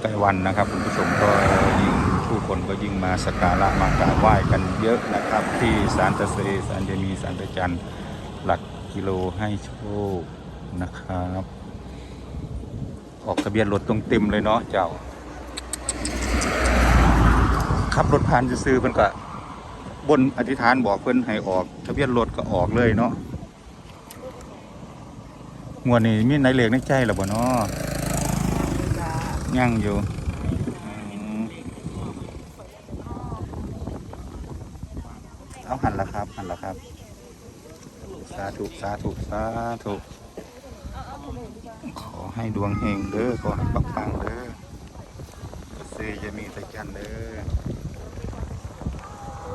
ใกล้วันนะครับคุณผู้ชมก็ยิ่งผู้คนก็ยิ่งมาสักการะมากราบไหว้กันเยอะนะครับ ที่สารตะเซสารเจมีสารตะจันหลักกิโลให้โชคนะครับ ออกทะเบียนรถตรงเต็มเลยเนาะเจ้าขับรถผ่านจะซื้อเพิ่นก็บนอธิษฐานบอกเพิ่นให้ออกทะเบียนรถก็ออกเลยเนาะงวดนี้มีไหนเหล็กในใจหรือบ่เนาะ ยังอยู่เอาหันละครับ หันละครับ สาธุสาธุสาธุขอให้ดวงเฮงเด้อขอให้ปังๆเด้อเซจะมีต่จันเด้อ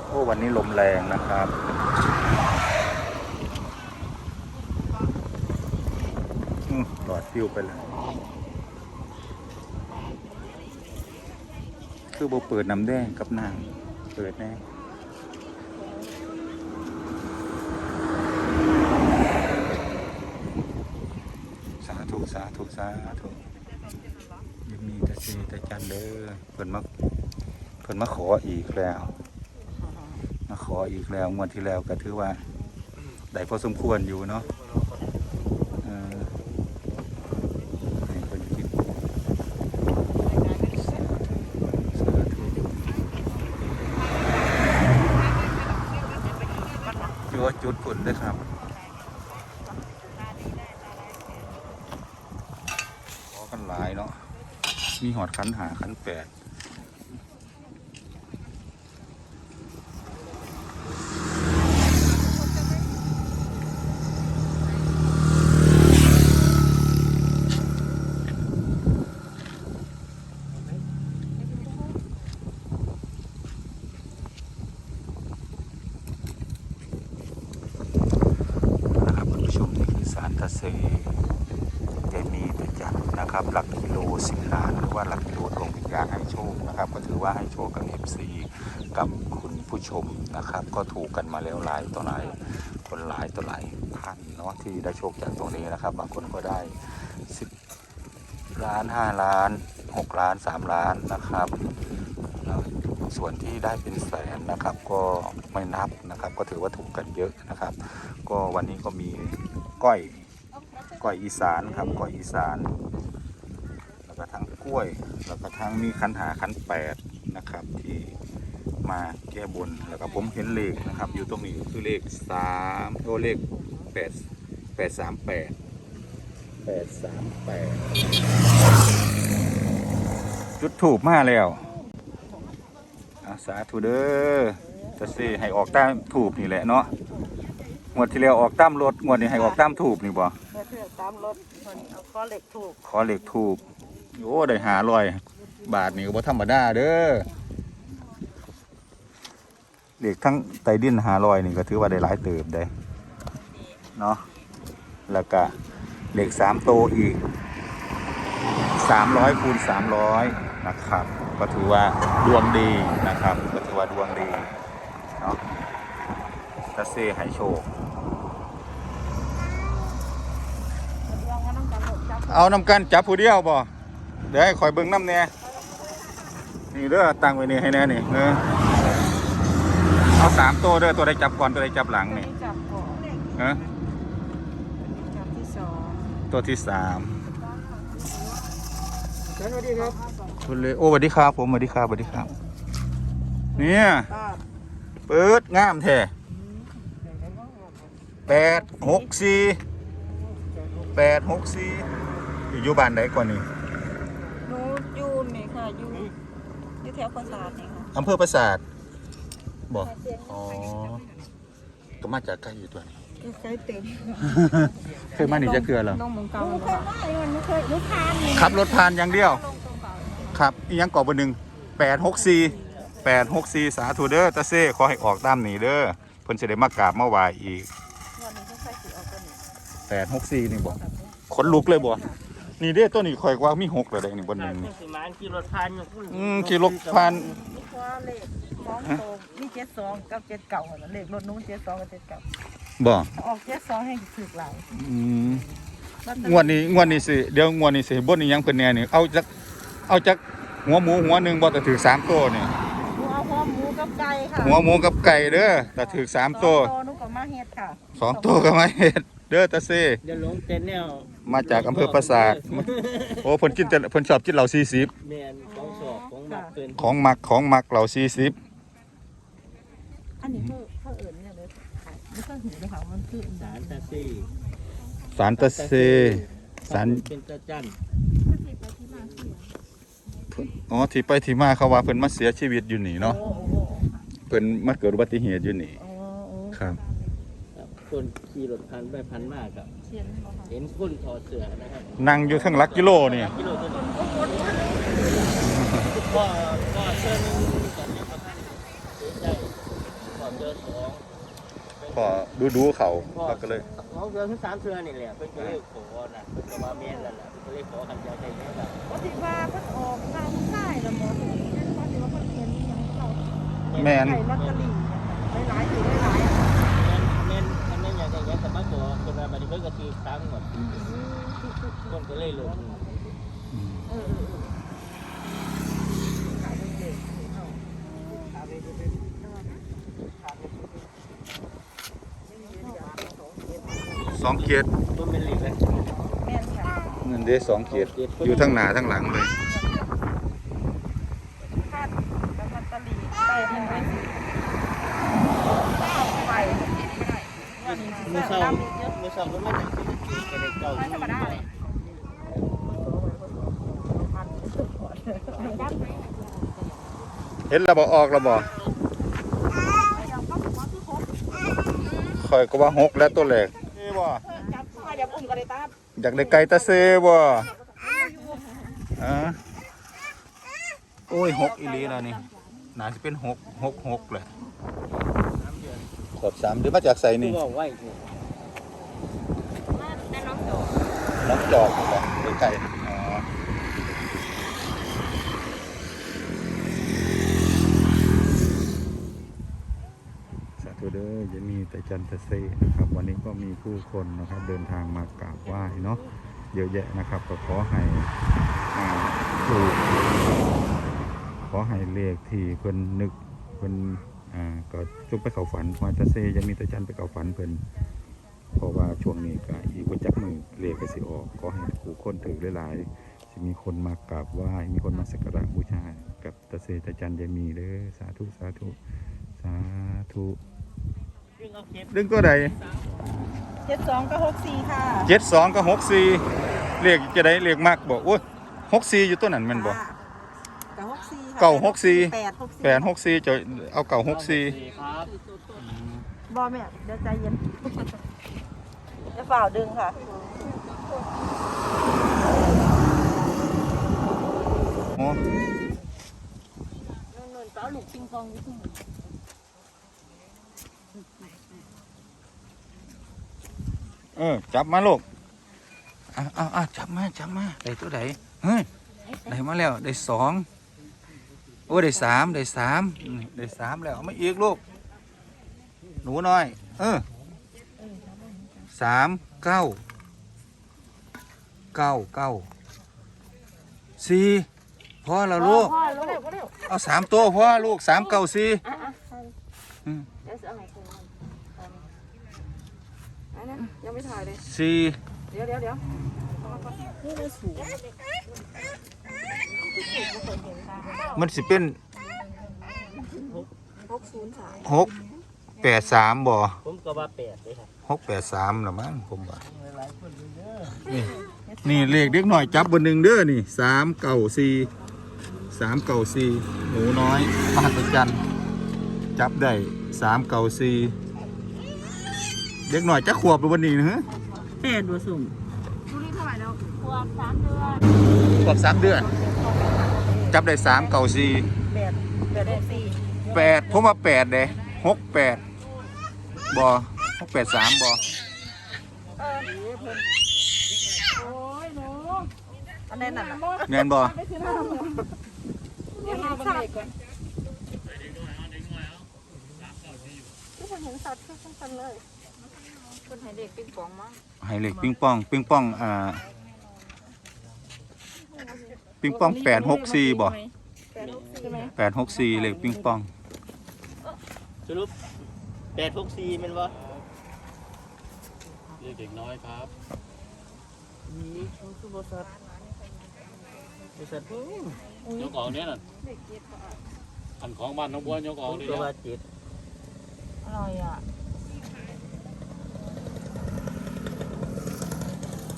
โอ้วันนี้ลมแรงนะครับหลอดฟิวไปเลย คือบ่เปิดน้ำแดงกับนางเปิดแน่สาธุสาธุสาธุยังมีแต่ซีแต่จันเด้อเพิ่นมาเพิ่นมาขออีกแล้ว มาขออีกแล้วงวดที่แล้วก็ถือว่าได้พอสมควรอยู่เนาะเออให้เพิ่นคิดสาธุสาธุ จุดจุดผลด้วยครับขอกันหลายเนาะมีหอดขันหาขันแปด นะครับคุณผู้ชมนี่คือสารตะเซ จะมีแต่จัดนะครับ หลักกิโลสิบล้านหรือว่าหลักกิโลดวงวิญญาณให้โชค นะครับก็ถือว่าให้โชคกับ FC กับคุณผู้ชมนะครับ ก็ถูกกันมาแล้วหลายต่อหลายคนหลายต่อหลายพันเนาะที่ได้โชคจากตรงนี้นะครับ บางคนก็ได้สิบล้านห้าล้านหกล้านสามล้านนะครับแล้วส่วนที่ได้เป็นแสนนะครับก็ไม่นับนะครับ ก็ถือว่าถูกกันเยอะนะครับ ก็วันนี้ก็มีก้อยก้อยอีสานครับก้อยอีสาน แล้วก็ทั้งกล้วย แล้วก็ทั้งมีคันหาคันแปดนะครับ ที่มาแก้บนแล้วก็ผมเห็นเลขนะครับ อยู่ตรงนี้คือเลขสามโอเลขแปดแปดสามแปดแปดสามแปดจุดถูกมาแล้วอาสาธุเด้อจะสิให้ออกตามถูกนี่แหละเนาะงวดที่แล้วออกตามรถงวดนี้ให้ออกตามถูกนี่บ่เพื่อเพื่อตามรถมันเอาข้อเหล็กถูกขอเหล็กถูก โอ้ได้หาลอย บาทนี่ก็บ่ธรรมดาเด้อเหล็กทั้งไตดินหาลอยนี่ก็ถือว่าได้หลายเติบได้เนาะแล้วก็เหล็กสามโตอีกสามร้อยคูณสามร้อยนะครับ ก็ถือว่าดวงดีนะครับ ก็ถือว่าดวงดีเนาะตะเซ่ให้โชคเองนั้นต้อาหมดจับเอานำกันจับผู้เดียวบ่ เดี๋ยวให้คอยเบิ่งน้ำแน่นี่เด้อตั้งไว้นี่ให้แน่นี่เออเอาสามตัวเด้อตัวใดจับก่อนตัวใดจับหลังนี่จับก่อนเออจับที่สองตัวที่สามสวัสดีครับคุณเลยโอ้สวัสดีครับผมสวัสดีครับสวัสดีครับ เนี่ยป้าเปิดงามแท้แปดหกสี่แปดหกสี่อยู่บ้านไหนก่อนนี่ หนูอยู่นี่ค่ะอยู่อยู่ แถวปราสาทนี่ค่ะอำเภอปราสาทบอกอ๋อก็มาจากใกล้อยู่ตัวนี้ใกล้เต็มเคยมานี่จะเกลือเหรอน้องมงเก่าหนูเคยว่ามันไม่เคยหนูทานนี่ขับรถผ่านอย่างเดียวลงตรงเก่าครับอีกยังกรอบเบอร์หนึ่งแปดหกสี่แปดหกสี่สาธุเด้อตาเซ่ขอให้ออกตามนี้เด้อเพิ่นจะได้มากราบมาไหว้อีกวันนี้ก็ใส่สีออกตัวนี้แปดหกสี่นี่บ่ขนลุกเลยบ่ นี่เด้อตัวนี้คอยว่ามีหกเลยเด้นี่บนหนึ่งนี่สิมานขี่รถผ่านอยู่อืมขี่รถผ่านนี่ว่าเลขสองโตนี่เจ็ดสองกับเจ็ดเก่าเหรอเลขรถนู้นเจ็ดสองกับเจ็ดเก่าบ่ออกเจ็ดสองให้ถือหลายอืมงวดนี้งวดนี้สิเดี๋ยวงวดนี้สิบนนี้ยังเพิ่นแน่นี่เอาจักเอาจักหัวหมูหัวหนึ่งบ่แต่ถือสามตัวนี่ หนูเอาหัวหมูกับไก่ค่ะหัวหมูกับไก่เด้อแต่ถือสามตัวสองหนูก็มาเฮ็ดค่ะ สองตัวก็ไม่เห็ดเด้อตาเซ เดี๋ยวหลงเต้นแนว มาจากอำเภอปราสาทโอ้เพิ่นกินแต่เพิ่นชอบกินเหล้าสี่สิบแมนของสอบของมักเกินของมักของมักเหล้าสี่สิบอันนี้เพิ่นเพิ่นเอิ้นเนี่ยเลยค่ะไม่ต้องหูเลยค่ะมันคืออันสานั้นรตาซี่สารตาเซสารเป็นตาจันอ๋อที่ไปที่มาเขาว่าเพิ่นมาเสียชีวิตอยู่นี่เนาะโอ้โหเพิ่นมาเกิดอุบัติเหตุอยู่นี่โอ้โหครับ ครับคนขี่รถพันไปพันมากครับเขียนบ่ค่ะเห็นคนถอดเสื้อนะครับนั่งอยู่ทั้งหลักกิโลนี่กิโลตัวนึงก็ก็เสื้อนึงกันนะครับท่านเสียใจก่อนเจอสองพอดูดูๆเขาแล้วก็เลยเขาเจอทั้งสามเสื้อนี่แหละเพิ่นก็เลยขอนะเพิ่นก็มาเมียนแล้วล่ะเพิ่นก็เลยขอคำใจใจนี้ครับปฏิว่าเพิ่นออกทางใต้ละหมอนี่เพิ่นว่าสิว่าเพิ่นเขียนอีหยังเขาแม่นไข่ลอตเตอรี่หลายๆอยู่หลายๆอะ แม่นแม่น แม่นอย่างอย่างอย่างแต่มาตัวคนมาบัดนี้เพิ่นก็คือสามหมดคนก็เลยลงเออเออเออขายเป็นเด็กเอาขายเป็นเด็กขายเป็นเด็กนี่เงินยาสองเจ็ดสองเกียรติต้นเป็นเหล็กเลยแม่นค่ะเงินเด้สองเกียรติอยู่ทั้งหน้าทั้งหลังเลย คาดแล้วลอตเตอรี่ได้ทั้งไว้สิไปไม่ได้วันนี้ มือเศร้า ดำ อีกเยอะมือเศร้าก็มาจากที่กระเด็กเก่าไม่ธรรมดาเลยเห็นระบออกระบอคอยก็ว่าหกแล้วตัวแรกนี่บ่จับมาอย่าอุ้มกันเลยตาอยากได้ไก่ตาเซบ่อ่าโอ้ยหกอีหลีแล้วนี่น่าจะเป็นหกหกหกเลยขอบสามเดือนมาจากใส่ที่นี่ บอกไว้ น้องจอกบ่ไก่สาธุเด้อจะมีแต่จันทเซนะครับ วันนี้ก็มีผู้คนนะครับ เดินทางมากราบไหว้เนาะเยอะแยะนะครับ ก็ขอให้ถูกขอให้เลขที่เพิ่นนึกเพิ่นอ่าก็จุกไปเข้าฝันว่าจะเซจะมีแต่จันไปเข้าฝันเพิ่น ราะว่าช่วงนี้ก็อีกวันจักมือเลขก็สิออกขอให้ผู้คนถือหลายๆสิมีคนมากราบไหว้มีคนมาสักการะบูชากับตะเซตะจันยายมีเด้อสาธุสาธุสาธุซึ่งเอาเก็บดึงก็ได้เจ็ดสองกับหกสี่ค่ะเจ็ดสองกับหกสี่เลขจะได้เลขมากบอกโอ้ยหกสี่อยู่ตัวนั้นแมันบอกกับหกสี่ค่ะเก้าหกสี่แปดหกสี่แปดหกสี่จะเอาเก่าหกสี่ครับบอแม่เดี๋ยวใจเย็น จะฝ่าดึงค่ะ โอ้นนเป้าลูกปิงปองเออ จับมาลูกอะอะอะจับมา จับมา ได้ตัวไหนเฮ้ย ได้มาแล้ว ได้สองโอ้ได้สามได้สามได้สามแล้ว เอามาอีกลูก หนูน้อย เออ สามเก้าเก้าเก้าสี่พอแล้วลูก พ่อลูกเร็วเอาสามตัวพอลูกสามเก้าสี่อะอะอืมเดี๋ยวจะเอาให้คุณอันนั้นยังไม่ถ่ายเลย สี่เดี๋ยวเดี๋ยวเดี๋ยวนี่เลยสูงมันสิเป็นหกศูนย์สามหก แปดสามบ่ผมก็ว่าแปดเลยครับหกแปดสามหรือมั้งผมว่าหลายคนอยู่เด้อนี่นี่เลขเด็กหน่อยจับบนหนึ่งเด้อนี่สามเก้าสี่สามเก้าสี่หนูน้อยมหัศจรรย์จับได้สามเก้าสี่เด็กหน่อยจะขวบหรือวันนี้นะฮะแปดบัวสุ่มขวบสามเดือน จับได้สามเก้าสี่แปดแปดหกสี่แปดผมว่าแปดเด้หกแปด บ่หกแปดสามบ่ออเพิ่นโอ้ยหนูอันนั้นน่ะแม่นบ่เงเด็กก่อนทุกคนเห็นสัตว์ทุกคนเลยคนให้เด็กปิงปองมั้งให้เลขปิงปองปิงปองอ่าปิงปองแปดหกสี่บ่แช่ไหมแปดหกสี่เลขปิงปองสรุป แปดหกสี่เป็นวะเรียกเด็กน้อยครับนี่เขาคือบริษัทบริษัทโอ้ยกออกเนี่ยน่ะอันของบ้านน้องบัวยกออกนี่ตัวนะว่าเจ็ดอร่อยอะ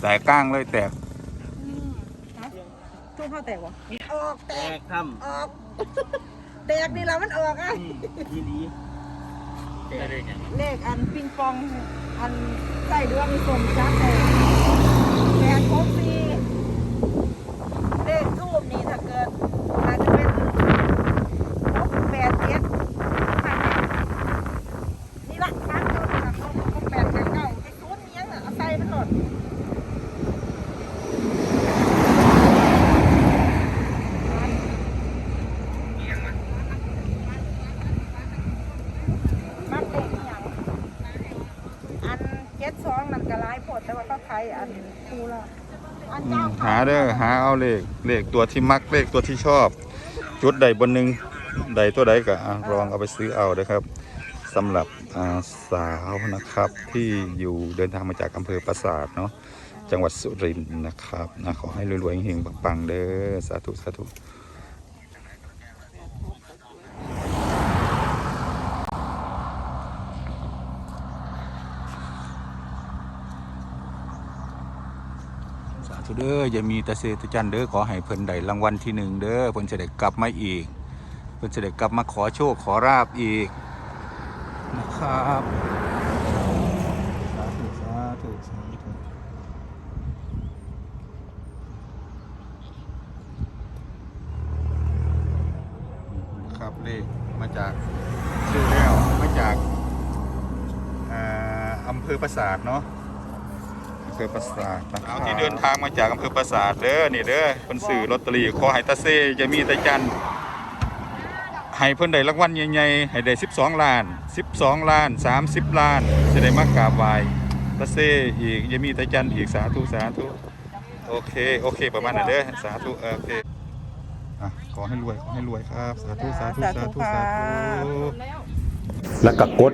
แตกก้างเลยแตกทุ่งข้าวแตกวะออกแตแตกกทออก แตกนี่ละมันออกอะำอืมยีรี ได้เลขอย่างเลขอันปิงปองอันใส่ดวงสมชัดเลยแปดหกสี่เลขทูบนี่ถ้าเกิดอาจจะเป็นหกแปดเจ็ดนี่ละสามตัวนี่ละเขาหกแปดเจ็ดเก้าไอ้ศูนย์เนี้ยน่ะเอาใส่มันหลด มักเด็กอย่างอันเจ็ด สองนั่นก็ร้ายผดแต่ว่าก็ใครอันคูละอันอืเจ้ามหาเด้อหาเอาเลขเลขตัวที่มักเลขตัวที่ชอบ จุดใดบนหนึ่งใดตัวใดก็อะลองเอาไปซื้อเอานะครับสำหรับอ่าสาวนะครับที่อยู่เดินทางมาจากอำเภอปราสาทเนาะจังหวัดสุรินทร์นะครับนะขอให้รวยๆเฮงๆปังๆเด้อสาธุสาธุ ธุเด้ออย่ามีต่เศษจันเด้อขอให้เพิ่นได้รางวัลที่หนึ่งเด้อเพิ่นจะได้กลับมาอีก เพิ่นจะได้กลับมาขอโชคขอราบอีกนะครับสาธุสาธุสาธุครับเลขมาจากชื่อแล้วมาจากอาอำเภอปราสาทเนาะ เภอปราสาทนะครับที่เดินทางมาจากอำเภอปราสาทเด้อนี่เด้อเพิ่นซื้อลอตเตอรี่ขอให้ตาเซ่จะมีแต่จันทร์ให้เพิ่นได้รางวัลใหญ่ๆให้ได้ 12 ล้าน 12 ล้าน 30 ล้านจะได้มากราบไหว้ตะเซอีกยังมีตะจันอีกสาธุสาธุโอเคโอเคประมาณนั้นเด้อสาธุเออโอเคอะขอให้รวยขอให้รวยครับ สาธุสาธุสาธุสาธุแล้วก็กด